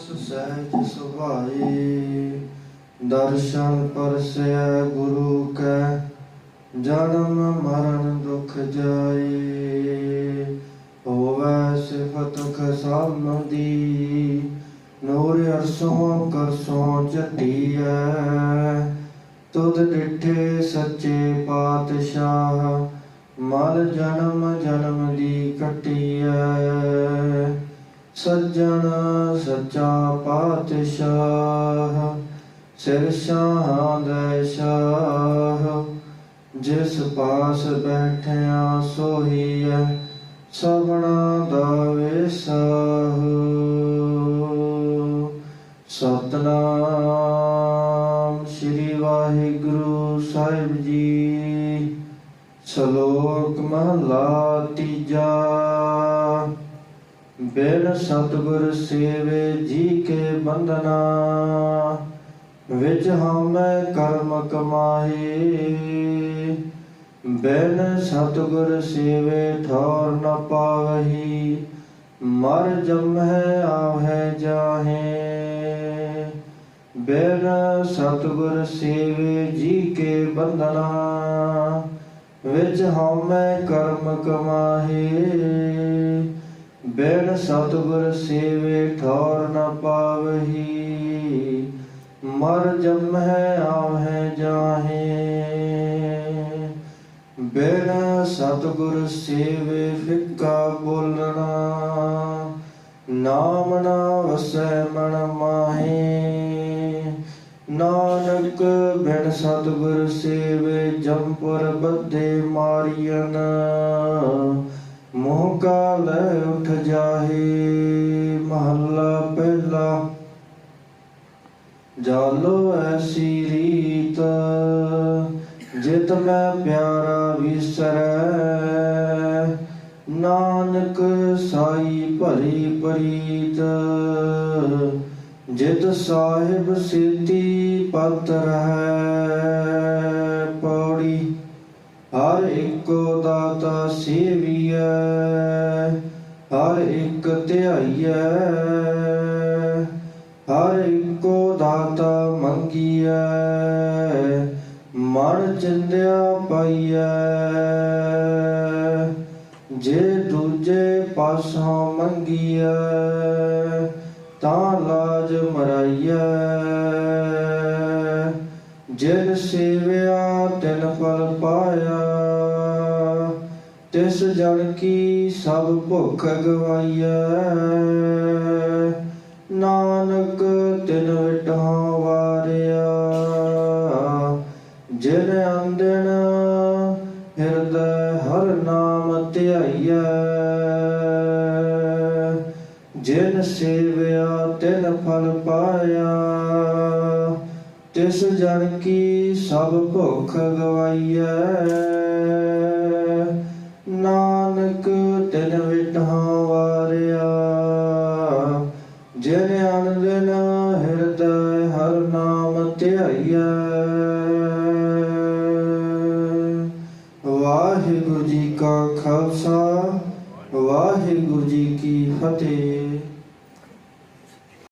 ਅਹਨਸ ਸੁਭਾਈ, ਦਰਸ਼ਨ ਪਰਸੈ ਗੁਰੂ ਕੈ, ਜਨਮ ਮਰਨ ਦੁਖ ਜਾਏ ਹੋਵੈ ਸਿਫਤ ਖਸਮ ਦੀ ਨੂਰ ਅਰਸੋਂ ਕਰਸੋਂ ਚਟੀਐ ਤੁਧ ਡਿਠੇ ਸੱਚੇ ਪਾਤਸ਼ਾਹ, ਮਲ ਜਨਮ ਜਨਮ ਦੀ ਕਟੀਐ। ਸੱਜਣ ਸੱਚਾ ਪਾਤਸ਼ਾਹ, ਸਿਰ ਸ਼ਾਹਾਂ ਦੇ ਸ਼ਾਹ। ਜਿਸ ਪਾਸ ਬੈਠਿਆ ਸੋਹੀਐ ਸਭਨਾ ਦਾ ਵਿਸਾਹ। ਸਤਨਾਮ ਸ੍ਰੀ ਵਾਹਿਗੁਰੂ ਸਾਹਿਬ ਜੀ, ਸ਼ਲੋਕ ਮਹਲਾ ਤੀਜਾ। ਬਿਨ ਸਤਿਗੁਰ ਸੇਵੇ ਜੀ ਕੇ ਬੰਦਨਾ ਵਿੱਚ ਹਮੈ ਕਰਮ ਕਮਾਏ। ਬਿਨ ਸਤਿਗੁਰ ਸੇਵੇ ਠੌਰ ਨ ਪਾਵਹੀ, ਮਰ ਜਮਹਿ ਆਵਹਿ ਜਾਹੇ। ਬਿਨ ਸਤਿਗੁਰ ਸੇਵੇ ਜੀ ਕੇ ਬੰਦਨਾ ਵਿੱਚ ਹਉਮੈ ਕਰਮ ਕਮਾਹੇ। ਬਿਨ ਸਤਿਗੁਰ ਸੇਵੇ ਠੌਰ ਨ ਪਾਵਹੀ, ਮਰ ਜਮਹਿ ਆਵਹਿ ਜਾਹੇ। ਬਿਨ ਸਤਿਗੁਰ ਸੇਵੇ ਫਿੱਕਾ ਬੋਲਣਾ, ਨਾਮ ਨਾ ਵਸੈ ਮਨ ਮਾਹੇ। ਨਾਨਕ ਬਿਨ ਸਤਿਗੁਰ ਸੇਵੇ ਜੰਪੁਰ ਬੱਧੇ ਮਾਰੀਨ ਮੋਹ ਕਾ ਲੈ ਉਠ ਜਾਹੇ, ਮਹੱਲਾ ਪਹਿਲਾ। ਜਾਲੋ ਐਸੀ ਰੀਤ, ਜਿਤ ਮੈਂ ਪਿਆਰਾ ਵਿਸਰੈ। ਨਾਨਕ ਸਾਈ ਭਰੀ ਪ੍ਰੀਤ, ਜਿਤ ਸਾਹਿਬ ਸਿੱਧੀ ਪਤ ਹੈ। ਹਰ ਇੱਕੋ ਦਾਤਾ ਸੇਵੀਐ, ਹਰ ਇੱਕ ਧਿਆਈਐ, ਹਰ ਇੱਕੋ ਦਾਤਾ ਮੰਗੀਐ, ਮਨ ਚਿੰਦਿਆ ਪਾਈਐ। ਜੇ ਦੂਜੇ ਪਾਸੋਂ ਮੰਗੀਐ, ਤਾਂ ਲਾਜ ਮਰਾਈਐ। ਜਿਨ ਸੇਵਿਆ ਤਿਨ ਫਲ ਪਾਇਆ ਤਿਸ ਜਨ ਕੀ ਸਭ ਭੁੱਖ ਗਵਾਈਐ। ਨਾਨਕ ਤਿਨ ਵਿਟਾਂ ਵਾਰਿਆ। ਜਿਨ ਅੰਦਨ ਹਿਰਦੈ ਹਰ ਨਾਮ ਧਿਆਈਐ। ਜੇ ਜਿਨ ਸੇਵਿਆ ਤਿਨ ਫਲ ਪਾਇਆ। ਤਿਸ ਜਨ ਕੀ ਸਭ ਭੁਖ ਗਵਾਈਐ। ਨਾਨਕ ਤਿਨ ਵਿਟਹਾਂ ਵਾਰਿਆ ਜਿਨ ਅਨ ਦਿਨ ਹਿਰਦੈ ਹਰ ਨਾਮ ਧਿਆਈਐ। ਵਾਹਿਗੁਰੂ ਜੀ ਕਾ ਖਾਲਸਾ, ਵਾਹਿਗੁਰੂ ਜੀ ਕੀ ਫਤਿਹ।